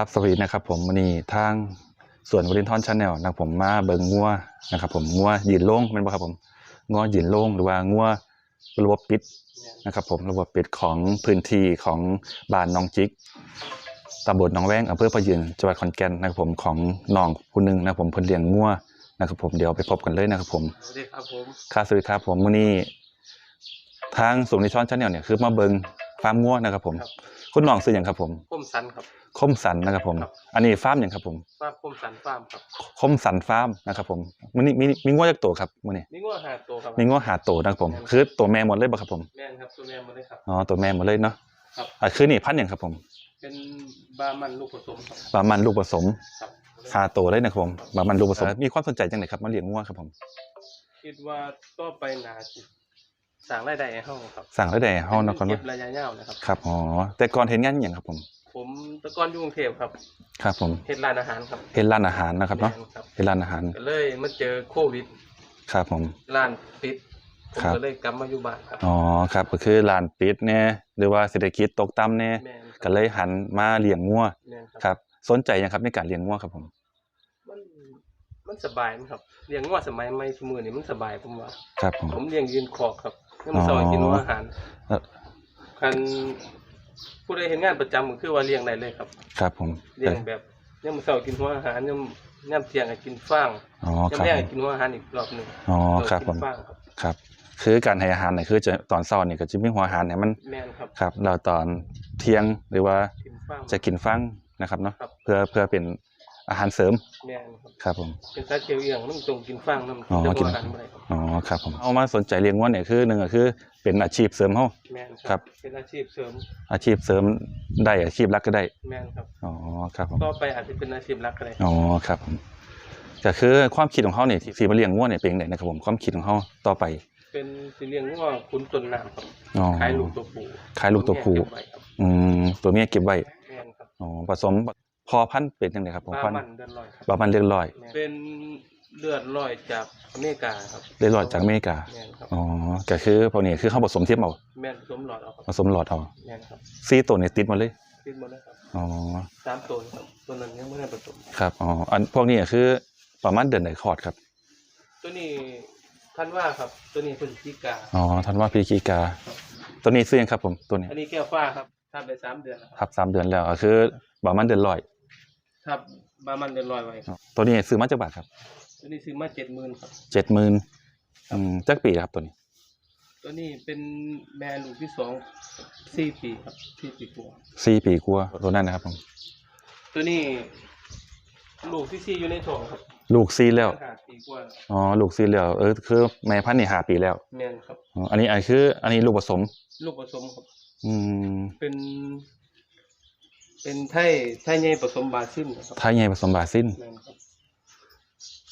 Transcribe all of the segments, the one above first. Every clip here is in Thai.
ครับสวัสดีนะครับผมวันนี้ทางส่วนวรินทอนชาแนลนะครับผมมาเบิงงัวนะครับผมงัวยืนโล่งเป็นบ่ครับผมงัวยืนโล่งหรือว่างัวระบบปิดนะครับผมระบบปิดของพื้นที่ของบ้านหนองจิกตำบลหนองแวงอำเภอพะยืนจังหวัดขอนแก่นนะครับผมของน้องผู้หนึงนะครับผมเพิ่นเลี้ยงงัวนะครับผมเดี๋ยวไปพบกันเลยนะครับผมสวัสดีครับผมครับสวัสดีครับผมวันนี้ทางส่วนวรินทอนชาแนลเนี่ยคือมาเบิงฟาร์มงัวนะครับผม คุณน้องซื้อหยังครับผมคมสันครับ คมสันนะครับผม ครับ อันนี้ฟาร์มอย่างครับผม ฟาร์มคมสันฟาร์มครับคมสันฟาร์มนะครับผมมันนี่มีมีงัวจักตัวครับมื้อนี้มีงัวหาตัวครับ มีงัวหาตัวนะครับผม คือตัวแม่หมดเลยบ่ครับผม แม่นครับตัวแม่หมดเลยครับ อ๋อตัวแม่หมดเลยเนาะครับ อะคือนี่พันธุ์หยังครับผมเป็นบามันลูกผสมครับบามันลูกผสมครับหาตัวเลยนะครับผมบามันลูกผสม มีความสนใจจังไดครับมาเลี้ยงงัวครับผม คิดว่าก็ไปหนาจิ สั่งรายได้ให้เฮาครับสั่งได้แต่เฮานะก่อนเก็ว่าบระยะยาวนะครับครับอ๋อแต่ก่อนเห็นงานอหย่างครับผม ผมแตะกอนอยู่กรุงเทพครับ ครับผมเฮ็ดร้านอาหารครับเห็นร้านอาหารนะครับเนาะแม่ครับเห็นร้านอาหารก็เลยมาเจอโควิดครับผมร้านปิดผมครับก็เลยกลับมาอยู่บ้านครับอ๋อครับก็คือร้านปิดแน่หรือว่าเศรษฐกิจตกต่ำแน่แม่นคก็รับเลยหันมาเลี้ยงงัวแม่นครับ สนใจยังครับในการเลี้ยงงัวครับผมมันมันสบายมั้ยครับเลี้ยงงัวสมัยใหม่ซุมื้อนี้มันสบายผมว่าครับผมผมเลี้ยงยืนคอกครับ ยังมาสอนกินหัวอาหารเอ่อคันผู้ใดเห็นงานประจำก็คือว่าเลี้ยงได้เลยครับ ครับผมเลี้ยงแบบยังมาสอนกินหัวอาหารยังย่ำเที่ยงก็กินฟางอ๋อคย่ำรับแรกผก็มกินหัวอาหารอีกรอบหนึ่งอ๋อเออครับผกิมนฟางครับครับ คือการให้อาหารเนี่ยคือจะตอนเช้าเนี่ยก็จะมีหัวอาหารเนี่ยมันแม่นครับครับเราตอนเที่ยงหรือว่ากินฟางจะกินฟังนะครับเนาะครับเพื่อเพื่อเป็น อาหารเสริมแม่นครับครับผม เป็นสัตว์เคียวเอียงน้ำตรงกินฟางน้ำอ๋อจะกินหัวอาหารบ่ได้ครับอ๋อครับผมเอามาสนใจเลี้ยงวัวเนี่ยคือหนึ่งก็คือเป็นอาชีพเสริมเฮา แม่นครับเป็นอาชีพเสริมอาชีพเสริมได้อาชีพหลักก็ได้แม่นครับอ๋อครับผมก็ไปอาจจะเป็นอาชีพหลักก็ได้อ๋อครับผมก็คือความคิดของเขาเนี่ยที่ที่มาเลี้ยงวัวเนี่ยเป็นยังไงนะครับผมความคิดของเขาต่อไปเป็นสิเลี้ยงงัวคุณต้นน้ำครับอ๋อขายลูกตัวผู้ขายลูกตัวผู้เก็บไว้ครับอืมตัวเมียเก็บไว้แม่นครับอ๋อผสม พอพันธุ์เป็นยังไงครับผมบ้าพันธุ์มันเดือนลอยครับบามันเรียบร้อย เป็นเลือดลอยจากอเมริกาครับเรียบร้อยจากอเมริกาแม่นครับอ๋อก็คือพวกนี้คือเขาผสมเทียมเอาแม่นสวมหลอดเอาครับผสมหลอดเอาแม่นครับซีตัวนี้ติดหมาเลยขึ้นหมดแล้วครับอ๋อสามตัวครับตัวนั้นยังไม่ได้ผสม ครับอ๋ออันพวกนี้ก็คือประมาณเดือนไหนคลอดครับตัวนี้ท่านว่าครับตัวนี้เป็นพิกา อ๋อทันว่าพีกีกา ตัวนี้ซื้อยังครับผมตัวนี้อันนี้แก้วฟ้าครับทำไปสามเดือนแล้วครับ ทับสามเดือนแล้วก็คือประมาณเดือนร้อย ทับบ้ามันเดือนลอยไว้ครับตัวนี้ซื้อมาจากบาทครับ ตัวนี้ซื้อมาเจ็ดหมื่นครับเจ็ดหมื่นอืมจักปีครับตัวนี้ ตัวนี้เป็นแม่ลูกที่สองสี่ปีครับสี่ปีกว่าสี่ปีกว่าตัวนั้นนะครับผมตัวนี้ ลูกที่สี่อยู่ในท้องครับลูกซีแล้วห้าปีกว่าอ๋อลูกซีแล้วเออคือแม่พันธุ์นี่ห้าปีแล้วแม่นครับอ๋ออันนี้อันคือ อันนี้ลูกผสม ลูกผสมครับ อืมเป็น เป็นไทยไทยใหญ่ผสมบาซิลนะครับไทยใหญ่ผสมบราซิลแม่นครับ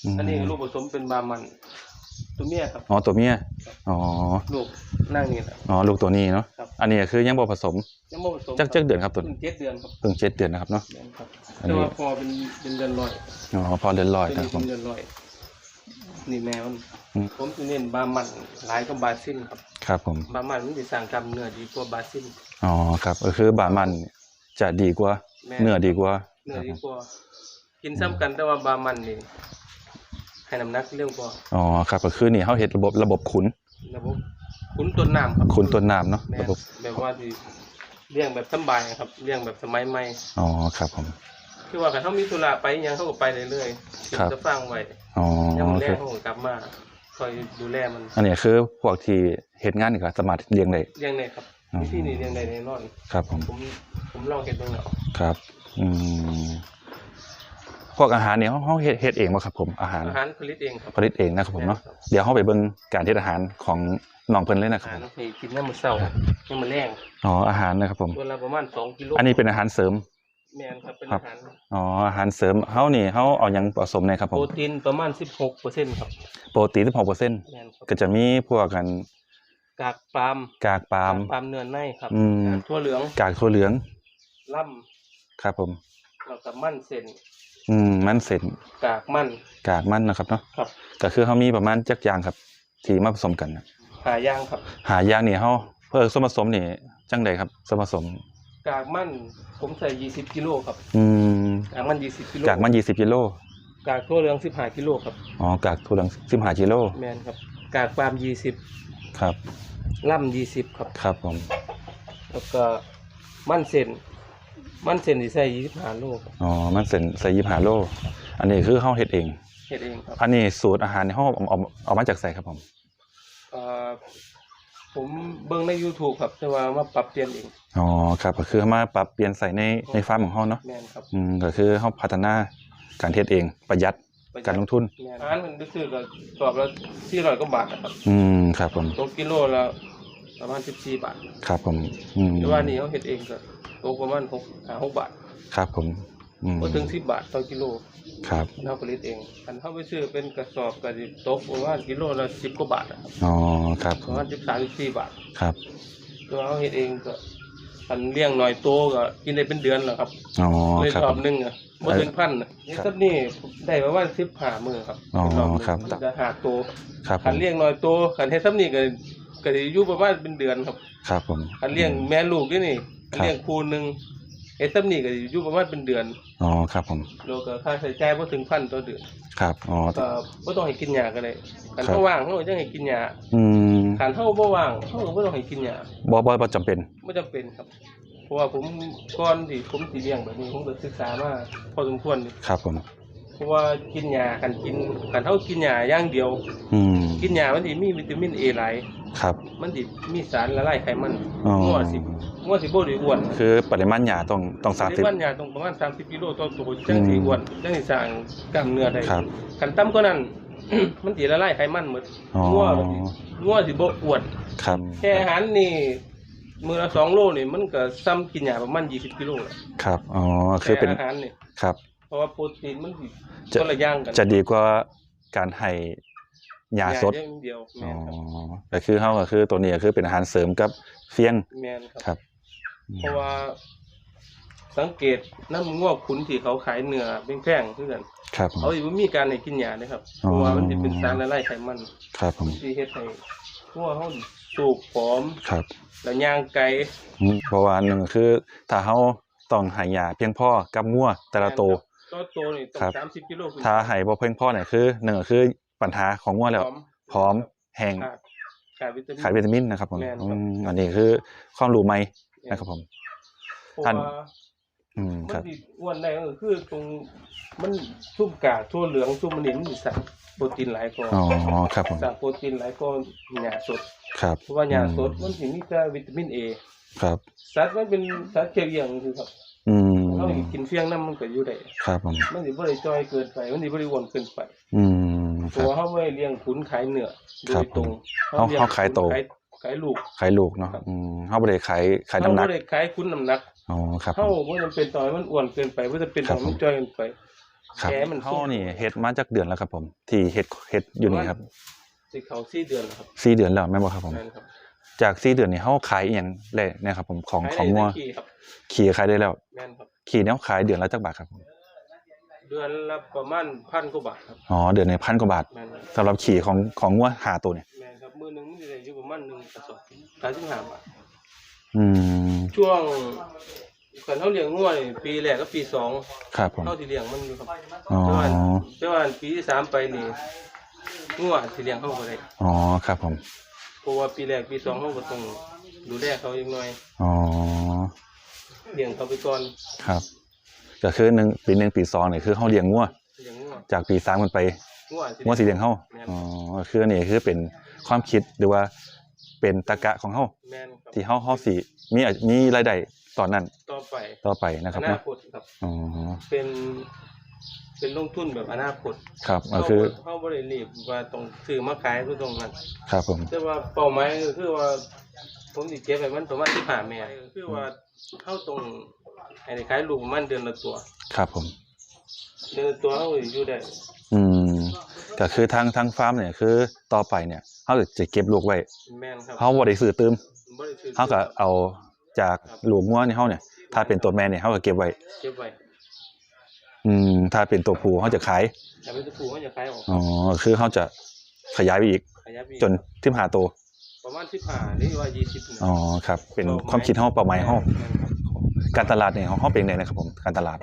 มอันนี้ลูกผสมเป็นบามัน ตัวเมียครับ อ๋อตัวเมีย อ๋อ ลูกนั่งนี่แหละ อ๋อลูกตัวนี้เนาะ ครับ อันนี้ก็คือยังบ่ผสม ยังไม่ผสมจักจักเดือนครับตัวเพิ่นี้งเจ็ดเดือนครับเพิ่งเจ็ดเดือนนะครับเนาะ แม่นครับอันนี้แต่ว่าพอเป็นเป็นเดือนลอยอ๋อพอเดือนร้อยตัวนะนี้ครับผเป็ม นเดือนลอย นี่แมวมันอืม ผมจะเน้นบามันหลายกับบาซิลครับ ครับผม บามันมันจะสั่งกำเนื้อดีกว่าบาซิลอ๋อครับก็คือบามัน จะดีกว่า แม่ เนื้อดีกว่าเนื้อครับดีผมกว่ากินซ้ำกันแต่ว่าบามันนี่ให้น้ำหนักเร็วกว่าอ๋อครับก็คือนี่เขาเห็ดระบบระบบขุนระบบขุนต้นน้ำครับขุนต้นน้ำเนาะแม่นระบบแบบว่าที่เลี้ยงแบบสำบายครับเลี้ยงแบบสมัยใหม่ อ๋อครับผม คือว่าคันเขามีธุระไปอิหยังเขาก็ไปเรื่อยๆครับ จะฟังไว้อ๋อยังมันแรคืกอเขาก็กลับมาคอยดูแลมันอันนี้คือพวกที่เฮ็ดงานนี่ก็สามารถเลี้ยงได้ เลี้ยงได้ครับอ๋อ วิธีนี้เลี้ยงได้แน่นอน ครับผม ผม ผมลองเห็นตรงแล้วครับ อืมพวกอาหารเนี่ยเขาเขาเฮ็ดเฮ็ดเองบ่ครับ ผมอาหารอาหารผลิตเองครับผลิตเองนะครับผมเนาะใช่ครับเดี๋ยวเขาไปเบิ่งการเฮ็ดอาหารของน้องเพิ่นเลยนะคอารับหารผมให้กินน้ำมันเศร้าน้ำมันแรงอ๋ออาหารนะครับผมตัวละประมาณสองกิโลอันนี้เป็นอาหารเสริม แมนครับเป็นครัอาบหารอ๋ออาหารเสริมเฮานี่เฮาเอาหยังผสมในครับผโปมรตีนประมาณสิบหกเปอร์เซ็นต์ครับโปรตีน16%แมนครับก็จะมีพวกกันกากปาล์มกากปาล์มกกปาล์มเนื้อในครับอืม กากทั่วเหลืองกากถั่วเหลือง ล่ครับผมำแล้วก็มันเส้นอืมมันเสร็จกากมันกากมันนะครับเนาะครับ ก็คือเขามีประมาณจักอย่างครับที่มาผสมกันนะหาย่างครับ หาอย่างนี่เขาเพื่อส่วนผสมนี่จังใดครับส่วนผสม กากมันผมใส่ยี่สิบกิโลครับอืมกากมันยี่สิบกิโลจากมันยี่สิบกิโลกากทั่วเหลืองสิบห้ากิโลครับอ๋อกากถั่วเหลืองสิบห้ากิโลแมนครับ กากปาล์มยี่สิบครับล่ำยี่สิบครับ ครับผมแล้วก็มันเส้น มันเส้นที่ใส่ยี่สิบห้าโลครับอ๋อ มันเส้นใส่ยี่ห้าโล อันนี้คือเฮาเฮ็ดเอง เฮ็ดเองครับอันนี้สูตรอาหารในห้องเอาเอาเอามาจากใส่ครับผมเอ่อผมเบิ่งใน YouTube ครับแต่ว่ามาปรับเปลี่ยนเองอ๋อครับก็คือมาปรับเปลี่ยนใส่ในในฟาร์มของเฮาเนาะแมนครับอืมก็คือเฮาพัฒนาการเฮ็ดเองประหยัดการลงทุน แมนอาหารมันก็คือก็ตอบละสี่ร้อยกว่าบาทนะครับอืมครับผมตกกิโลละประมาณสิบสี่บาทครับผมอืมแต่ว่านี่เขาเฮ็ดเองก็ ตกประมาณหกห้าหกบาทครับผมอืมบ่ถึงสิบบาทต่อกิโลครับ เราผลิตเองอันเขาไปซื้อเป็นกระสอบก็สิตกประมาณกิโลละสิบกว่าบาทอะครับอ๋อครับประมาณสิบสามสิบสี่บาทครับตัวเขาเฮ็ดเองก็อันเลี้ยงหน่อยโตก็กินได้เป็นเดือนแล้วครับอ๋อเลยครับรผอบม หนึงอะบ่ถึงพันอะนี่สักนี่ได้ประมาณสิบห้ามื้อครับอ๋อรอบหนึ่งครับ มันจะหาโตครับผคันมเลี้ยงน้อยโตคันเฮ็ดซ้ำนี่ก็ก็สิอยู่ประมาณเป็นเดือนครับ ครับผมคันเลี้ยงแม่ลูกนี่นี่ ครับ เลี้ยงคู่หนึงเฮ็ดซ้ำนี่ก็สิอยู่ประมาณเป็นเดือนอ๋อครับผมแล้วก็ค่าใช้จ่ายบ่ถึงพันต่อเดือนครับอ๋อ ก็บ่ต้องให้กินยาก็ได้คันครับ เฮาว่างเฮาจังให้กินยาอืมคันเฮาบ่ว่างเฮาก็บ่ต้องให้กินยาบ่บ่บ่จำเป็นบ่จำเป็นครับ เพราะว่าผมก่อนที่ผมสิเลี้ยงแบบนี้ผมก็ศึกษามาพอสมควรนี่ครับผม เพราะว่ากินยาคันกินคันเฮากินยาอย่างเดียว อืมกินยามันสิมีวิตามิน A หลาย ครับ มันสิมีสารละลายไขมันอ๋องัวสิงัวสิบ่ได้อ้วนคือปริมาณหยาต้องต้องสามในสิบวันยาต้องประมาณ30กิโลต่อตัวจังสิอ้วนจังสิสร้างกล้ามเนื้อได้ครับคันต่ำกว่านั้น มันสิละลายไขมันหมดอ๋องัวก็สิงัวสิบ่อ้วนครับแค่อาหารนี่มื้อละ2โลนี่มันก็ซ้ำกินยาประมาณ20กิโลแล้วครับอ๋อคือเป็นแอาหารนี่ครับ เพราะว่าโปรตีนมันสิจะ คนละอย่างกัน จะดีกว่าการให้ ยาสดอย่างเดียวอ๋แม่อนครับก็คือเฮาก็คือตัวนี้ก็คือเป็นอาหารเสริมกับเฟี้ยงแม่นครับ ครับเพราะว่า สังเกตน้ำงวกขุนที่เขาขายเนื้อแพงๆคือกันครับผม เขาสิบ่มีการให้กินยาเด้ครับ เพอ๋อ ราะว่ามันสิเป็นสารละลายไขมันครับผมที่เฮ็ดให้งัวเฮาสูบผอมครับ แล้วย่างไกลอืมเพราะว่าหนึ่งคือถ้าเฮาต้องให้ยาเพียงพอกับงัวแต่ละตัว ตัวโตนี่ต้อครังบ สามสิบกิโลขึ้นถ้าให้บ่เพียงพอเนี่ยคือหนึ่งก็คือ ปัญหาของงัวแล้วพร้อมแห้งขาดขาดวิตามินขาดวิตามินนะครับผมแม่นครับอืมอันนี้คือความรู้ใหม่นะครับผมเพราะท่านว่าอืมมัครันบสิอ้วนได้ก็คือตรงมันซุ่มกากทั่วเหลืองซุ่มมันนี่มันสิสร้างโปรตีนหลายกว่าอ๋อครับผมสร้างโปรตีนหลายกว่าหญ้าสดครับเพราะว่าหญ้าสดอืมันสิมีแต่วิตามิน A ครับสัตว์มันเป็นสัตว์เคี้ยวเยี่ยงคือครับอืมเขากินเฟี้ยงน้ำมันก็อยู่ได้ครับผมมันสิบ่ได้จ้อยเกินไปมันสิบ่ได้อ้วนเกินไป อืม คเพรับราะว่าเฮาไม่ได้เลี้ยงขุนขายเนื้อโดครับยตรงเฮาลี้งเฮาขายโตขายขายลูก ขายลูกเนาะครับ อืมเฮาบ่ได้ขายขายน้ำหนักเฮาบ่ได้ขายขุนน้ำหนักอ๋อครับผเฮามบ่จำเป็นต่อให้มันอ้วนเกินไปบ่จำเป็นครัต่อบให้มันผมจ้อยเกินไป ครับแกมันเฮานี่เฮ็ดมาจากเดือนแล้วครับผม ที่เฮ็ดเฮ็ดอยู่นี่ครับสิเข้า4เดือนแล้วครับสี่เดือนแล้วแม่นบ่ครับผม นั่นครับจากสี่เดือนนี่เฮาขายอีหยังแลนะครับผมของขายของได้งัวที่ครับขี่ขายได้แล้วแม่นครับ ขี่เนี่ยขายเดือนละจักบาทครับผม เดือนละประมาณพันกว่าบาทครับอ๋อเดือนในพันกว่าบาทแม่นครับสำหรับขี่ของของงัวหาตัวเนี่ย แม่นครับมื้อหนึงมันสิได้อยู่ประมาณ1กระสอบ35บาท อืมช่วงคันเฮาเลี้ยงงัวนี่ปีแรกกับปีสองครับผมเฮาสิเลี้ยงมันอยู่ครับอ๋อแต่ว่าแต่ว่าปีที่สามไปนี่งัวสิเลี้ยงเขาบ่ได้อ๋อครับผมเพราะว่าปีแรกปีสองเขาก็ต้องดูแลเขาอีกหน่อยอ๋อเลี้ยงเขาไปก่อนครับ ก็คือหนึ่งปีหนึ่งปีสองเนี่ยคือเฮาเลี้ยงงัวเลี้ยงงัวจากปีสามมันไปงัวสิงัวสีเลี้ยงเฮาแม่นอ๋อคืออันนี้คือเป็นความคิดหรือว่าเป็นตะกะของเฮาแม่นครับที่เฮาเฮาสิมีอามีรายได้ตอนนั้นต่อไปต่อไปนะครับอนาเนาะคตครับ อ๋อเป็น เป็นลงทุนแบบอนาคตครับก็เขาคือเขาบ่ได้รีบว่าต้องซื้อมาขายก็ตรงนั้น ครับผม แต่ว่าเป้าหมายก็คือว่า ผมสิเก็บให้มันประมาณ15แม่ก็คือว่าเฮาต้อง ให้ได้ขายลูกประมาณเดือนละตัว ครับผม เดือนละตัวเฮาอยู่ได้อืมก็คือทางทางฟาร์มเนี่ยคือต่อไปเนี่ยเฮาจะเก็บลูกไว้แม่นครับเฮาบ่ได้ซื้อตืมบ่ได้ซื้อเฮาก็เอาจากลูกงัวนี่เฮาเนี่ย ถ้าเป็นตัวแม่เนี่ยเฮาก็เก็บไว้ เก็บไว้อืม ถ้าเป็นตัวผู้เฮาจะขายแต่เป็นตัวผู้เขาจะขายออกอ๋อคือเฮาจะขยายไปอีก ขยายไปอีกจนทิมหาตัวประมาณ15หรือว่า20อ๋อครับ เป็นความคิดเฮาเป้าหมายเฮาแม่นครับ การตลาดเนี่ยของเขาเป็นไงนะครับผมการตลาด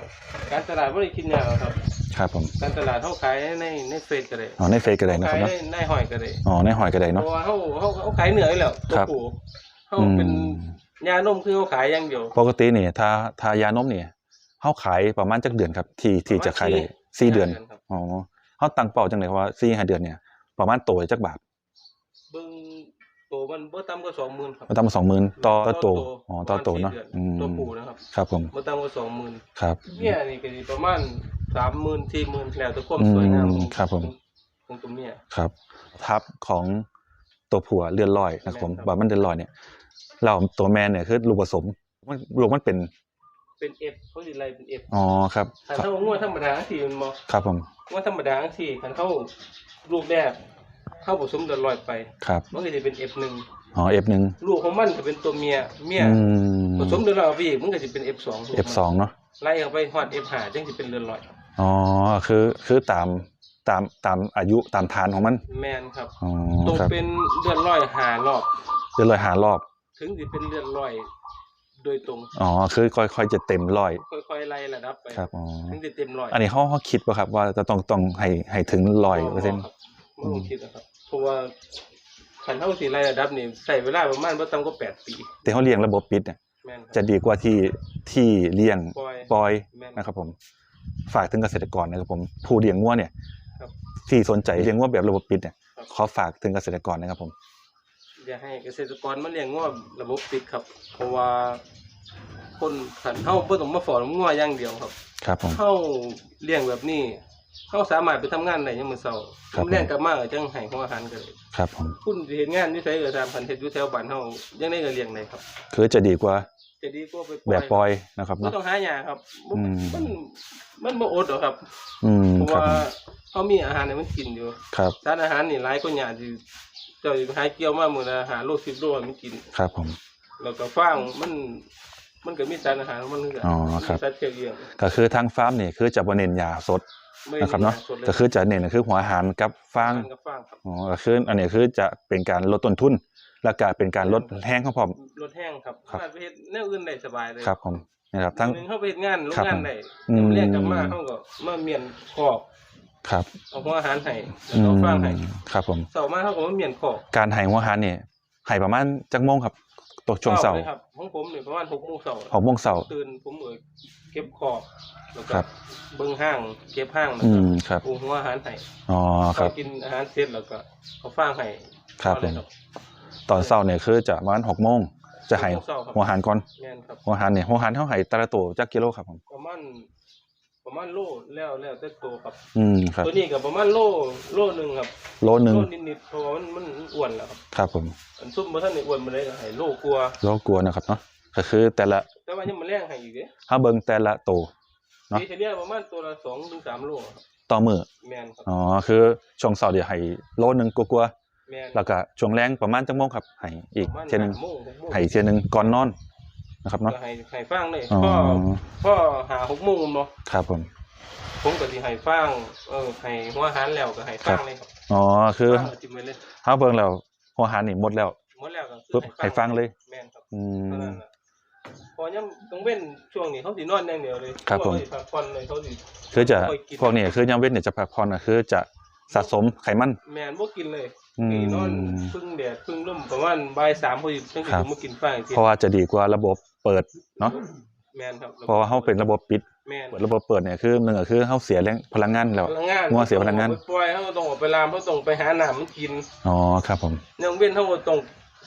การตลาดบ่ได้คิดยากหรอกครับ ครับผมการตลาดเฮาขายในในเฟซก็ได้อ๋อในเฟซก็ได้นะคขารับยเนาะในในหอยก็ได้อ๋อในหอยก็ได้เพเนาะ ราะว่าเฮาเฮาเฮาขายเหนืออยู่แล้วตัวครับผู้เฮาอืมเป็นยานมคือเฮาขายอย่างเดียว ปกติเนี่ยถ้าถ้ายานมเนี่ยเขาขายประมาณจักเดือนครับ ที่ที่จะขายได้สี่เดือนครับ อ๋อเขาตั้งเป้าจังเลยว่าสี่ห้าเดือนเนี่ย ประมาณโตจักบาทเบิ่งโต มันบ่ต่ำกว่า20,000ครับก็ตั้งสองหมื่นต่อต่อโตอ๋อต่อโตประมณเนาะสี่ดือืมตัวผู้นะครับครับผมบ่ต่ำกว่า20,000ครับ เนี่ยนี่ก็สิประมาณ30,000 40,000แล้วแต่ความอืมสวยงามของครับผม ของตัวเมีย ครับ ทับของตัวผัวเลื่อนลอยนะครับผมแม่นครับแบบมันเลื่อนลอยเนี่ยเราตัวแมนเนี่ยคือลูกผสมมันลูกมันเป็นเป็น F เขาสิไล่เป็น F อ๋อครับถ้าเฮางวดธรรมดาจังซี่มันบ่ครับผม งวดธรรมดาจังซี่คันเฮาลูกแรก เฮาผสมเดือนลอยไป ครับมันก็จะเป็น F1 อ๋อ F หนึ่งลูกของมันก็เป็นตัวเมียเมียอืมผสมเดือนลอยไปอีกมันก็จะเป็น F2 ลูกมัน F สองเนาะไล่เข้าไปฮอด F5 จังสิเป็นเรือนลอย อ๋อคือคือตามตามตามอายุตามฐานของมันแมนครับอ๋อตรงครับเป็นเรือนลอยหารอบเลื่อนลอยหารอบถึงสิเป็นเรือนลอย โดยตรง อ๋อคือค่อยๆจะเต็มร้อยค่อยๆไล่ระดับไปครับอ๋อถึงจะเต็มร้อยอันนี้เขาเขาคิดป่ะครับว่าจะต้องต้องให้ให้ถึงร้อยเปอร์เซ็นต์ ครับไม่ต้องคิดนะครับเพ ราะว่าคันเท่าสิไล่ระดับนี่ใช้เวลาประมาณบ่ต่ำกว่า8ปีแต่เขาเลี้ยงระบบปิดเนี่ยแม่นครับ จะดีกว่าที่ที่เลี้ยงปล่อยปล่อยแม่นนะครับผมฝากถึงเกษตรกรนะครับผมผู้เลี้ยงงัวเนี่ยครับที่สนใจเลี้ยงงัวแบบระบบปิดเนี่ยครับ ขอฝากถึงเกษตรกรนะครับผม อย่าให้เกษตรกรมาเลี้ยงงัวระบบปิดครับ เพราะว่าคนขันเฮาบ่ต้องมาฝองัวอย่างเดียวครับ ครับผมเฮาเลี้ยงแบบนี้ เฮาสามารถไปทำงานได้ยามมื้อเช้าครับ แรงกลับมาก็จังให้ของอาหารก็ได้ครับผมคุณสิเฮ็ดงานอยู่ไสก็ตามคันเฮ็ดอยู่แถวบ้านเฮายังไดก็เลี้ยงได้ครับ คือจะดีกว่าจะดีกว่าไปแบบปล่อยนะครับบ่เนาะ ต้องหาหยังครับบ่อืม มันมันบ่อดหรอกครับอืมเพราะครับว่าผมเฮามีอาหารให้มันกินอยู่ ครับสารอาหารนี่หลายกว่าหยังที่เจ้าสิไปหาเกี่ยวมามื้อละ5โล10โลให้มันกิน ครับผม แล้วก็ฟางมัน มันก็มีสารอาหารของมันคือกันอ๋อครับ มีสัตว์เชื้อเลี้ยงก็คือทางฟาร์มนี่คือจะบ่เน้นยาสดไม่ นะครับเนาะมีสดเลยก็คือจะเน้นก็คือหัวอาหารกับฟางกับฟางครับอ๋อก็คืออันนี้คือจะเป็นการลดต้นทุนแล้วก็เป็นการลดแห้งของพร้อมรถแห้งครับครับสามารถไปเฮ็ดแนวอื่นได้สบายเลยครับผมนะครับทั้งมื้อหนึงเข้าไปเฮ็ดงานโรงครับงานได้อืมเรียกกลับมาเขาก็มาเมียนขอบครับเอาหัวอาหารให้แล้วอืก็มฟางให้ครับผมเสาร์มาเขาก็มาเมียนขอบการให้หัวอาหารเนี่ยให้ประมาณจักโมงครับตกช่วงเช้าลยครับของผมนี่ประมาณ6:00นเช้าหกโมงเช้าตื่นผมก็ เก็บขอบแล้วก็ครับ เบิ่งห้าง เก็บห้างแล้วอืก็มครับปรุงหัวอาหารให้อ๋อครับเขากินอาหารเสร็จแล้วก็เอาฟางให้ครับเอาเลยผม ตอนเช้าเนี่ยคือจะประมาณหกโมงจะให้หกโมงเช้าครับหัวอาหารก่อนแม่นครับ หัวอาหารเนี่ยหัวอาหารเท่าไหร่แต่ละตัวจักกิโลครับผมประมาณประมาณโลแล้วแล้วแต่โตครับ อืมครับ ตัวนี้ก็ประมาณโลโลหนึงครับโลหนึ่งโลนิดๆเพราะว่ามันมันอ้วนแล้วครับครับผมอันซุปบ่ทันได้อ้วนมาได้ก็ให้โลกลัวาโลกลัวนะครับเนาะ ก็คือแต่ละแต่ว่ายังมาแรงให้อีกเด้ถ้าเบิ่งแต่ละตัวเนาะปีเฉลี่ยประมาณตัวละ2ถึง3โลครับต่อมือแม่นครับอ๋อคือช่วงเช้าเดี๋ยวให้โลหนึงกลัวแม่นๆแล้วก็ช่วงแรงประมาณจักโมงครับให้อีกประมาณเที่ยหนึงห้าโมงหกโมงให้อีกเที่ยหนึงก่อนนอนนะครับเนาะก็ให้ให้ฟังเลยอ๋อพ่อพ่อหา6โมงเนาะครับผมผมก็สิให้ฟังเออให้หัวอาหารแล้วก็ให้ฟังเลยครับอ๋อคือฟังแล้วจิ้มไว้เลยถ้าเบิ่งแล้วหัวอาหารนี่หมดแล้วหมดแล้วก็คือปุ๊บให้ฟังเลย แม่นครับอืเท่านั้มนน่ะ พอยามต้องเว้นช่วงนี้เขาสินอนอย่างเดียวเลยครับผม เขาสิพักผ่อนเลยเขาสิ คือจะค่อยกิน พวกนี้คือยามเว้นเนี่ยจะพักผ่อนน่ะคือจะสะสมไขมัน แม่นบ่กินเลยอืมนี่นอนพึ่งแดดพึ่งลมประมาณบ่ายสามพอดีจังสิครับมากินฟ้าอีกทีเพราะว่าจะดีกว่าระบบเปิดเนาะแม่นครับเพราะว่าเฮาเป็นระบบปิดแม่นเปิดระบบเปิดเนี่ยคือหนึ่งก็คือเฮาเสียแรงพลังงานแล้ว พลังงานงัวเสียพลังงานไปปล่อยเขาต้องออกไปลามเขาต้องไปหาน้ำมันกินอ๋อครับผม ยังเว้นเขาก็ต้อง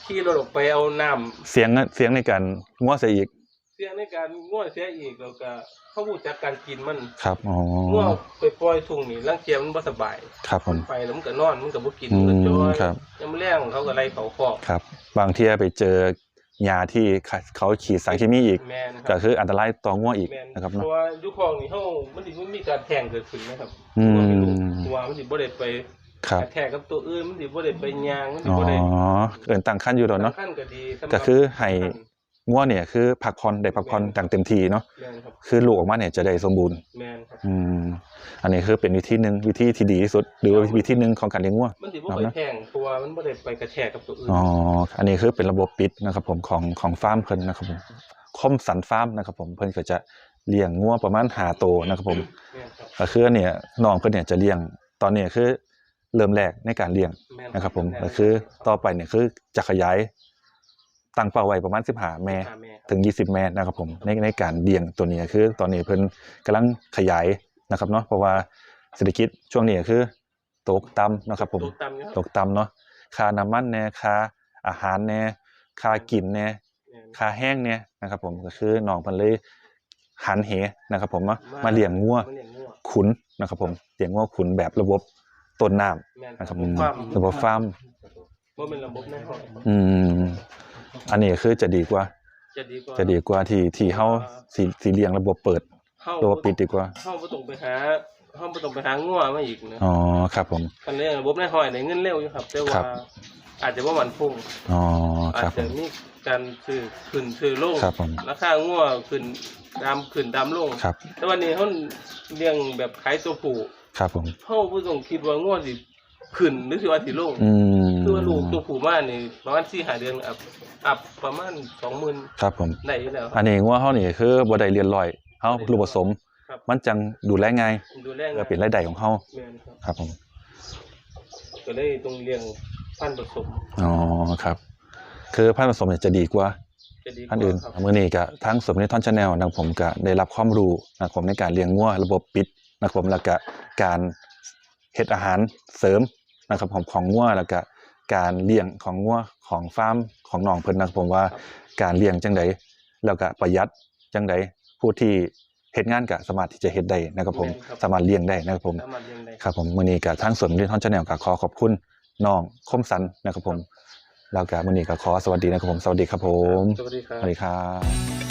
ขี่รถออกไปเอาน้ำเสียงเสียงในการงัวเสียอีกเสี่ยงในการง่วเสียอีกแล้วก็เขารู้จักการกินมันครับอ๋อง่วไปปล่อยทุ่งนี่ลังเกียจมันบ่สบาย ครับผมไปแล้วมันก็นอนมันก็บ่กินอืมันก็จมอยครับ ยังแรงเขาก็ไล่เขาคอกครับ บางเที่ยไปเจอยาที่เขาฉีดสารเคมีอีก แม่นคก็รับคืออันตรายต่องัวอีกแม่นนะครับเพเนาะ ราะว่ายุคของนี่เฮามันสิมันมีการแทงเกิดขึ้นนะครับอืมตัวมีลูกตัวมันสิบ่ได้ไป ครับกระแทกกับตัวอื่นมันสิบ่ได้ไปยางมันสิอ๋อบ่ได้เอินต่างขั้นอยู่แล้วเนาะสำคัญก็ดีสำหรับก็คือให้งัวเนี่ยคือพักผ่อนได้พักผ่อนอย่างเต็มที่เนาะแม่นครับคือลูกออกมาเนี่ยจะได้สมบูรณ์ แม่นครับ อืมอันนี้คือเป็นวิธีหนึ่งวิธีที่ดีที่สุด หรือว่าวิธีหนึ่งของการเลี้ยงงัวมันสิบ่ครับไปเนาะแทงเพราะว่ามันบ่ได้ไปกระแทกกับตัวอื่น อ๋อ อันนี้คือเป็นระบบปิดนะครับผมของของฟาร์มเพิ่นนะครับผมคมสันฟาร์มนะครับผมเพิ่นก็จะเลี้ยงงัวประมาณ5โตวนะครับผมแม่นครับก็คืออันเนี่ยน้องเพิ่นเนี่ยจะเลี้ยงตอนนี้คือ เริ่มแรกในการเลี้ยงแม่นะครับ ผมก็คือต่อไปเนี่ยคือจะขยายตั้งเป้าไว้ประมาณ15แม่หาแม่ครับถึง 20 แม่นะครับผมในในการเลี้ยงตัวนี้คือ ตอนนี้เพิ่นกำลังขยายนะครับเนาะเพราะว่าเศรษฐกิจช่วงนี้ก็คือตกต่ำนะครับ ผมตกต่ำอยู่ครับตกต่ำเนาะค่าน้ำมันแน่ค่าอาหารแน่ค่ากินแน่แม่นค่าแห้งแน่นะครับ ผมก็คือน้องเพิ่นเลยหันเหนะครับ ผมมามาเลี้ยงงัวมาเลี้ยงงัวขุนนะครับ ผมเลี้ยงงัวขุนแบบระบบ ต้นน้ำแม่นนะครับระบบฟาร์มระบบฟาร์มว่าเป็นระบบในห้องอืมอันนี้คือจะดีกว่า จะดีกว่าจะดีกว่าที่ที่เฮาสิสิเลี้ยงระบบเปิดเฮาระบบปิดดีกว่าเฮาบ่ต้องไปหาเฮาบ่ต้องไปหางัวมาอีกนะอ๋อครับผมคันเรื่องระบบในห้อยได้เงินเร็วอยู่ครับแต่ครัว่าบอาจจะบ่มั่นคงอ๋อคอารัจบผจะมมีการซื้อขึ้นซื้อลงครับผมราคางัวขึ้นตามขึ้นตามลงครับแต่วันนี้เฮาเลี้ยงแบบขายตัวผู้ ครับผมเฮาบ่ต้องคิดว่างัวสิขึ้นหรือสิว่าสิลงอืมคือว่าลูกตัวผู้มานี่ประมาณ4-5เดือนอัพอัพประมาณ20,000ครับผมได้อยู่แล้วคอัรับนนี้งัวเฮานี่คือบ่ได้เรียนร้อยเฮาลูกผสม ครับ มันจังดูแลง่ายดูแลเพื่อเป็นรายได้ของเฮาแม่นครับครับผม ก็เลยต้องเลี้ยงพันธุ์ผสมอ๋อครับ คือพันธุ์ผสมเนี่ยจะดีกว่าจะดีกพันธุ์ว่าอื่นครับ มื้อนี้ก็ทั้งสมนิทอนชาแนลนะครับผมก็ได้รับความรู้นะครับผมในการเลี้ยงงัวระบบปิด นะครับผมแล้วก็การเฮ็ดอาหารเสริมนะครับผมของงัวแล้วก็การเลี้ยงของงัวของฟาร์มของน้องเพิ่นนะครับผมว่าการเลี้ยงจังใดแล้วก็ประหยัดจังใดผู้ที่เฮ็ดงานก็สามารถที่จะเฮ็ดได้นะครับผมสามารถเลี้ยงได้นะครับผมสามารถเลี้ยงได้ครับผมมื้อนี้ก็ทางสวนมิตรทอนชาแนลก็ขอขอบคุณน้องคมสันนะครับผมแล้วก็มื้อนี้ก็ขอสวัสดีนะครับผมสวัสดีครับผมสวัสดีครัสบวัสดีครับ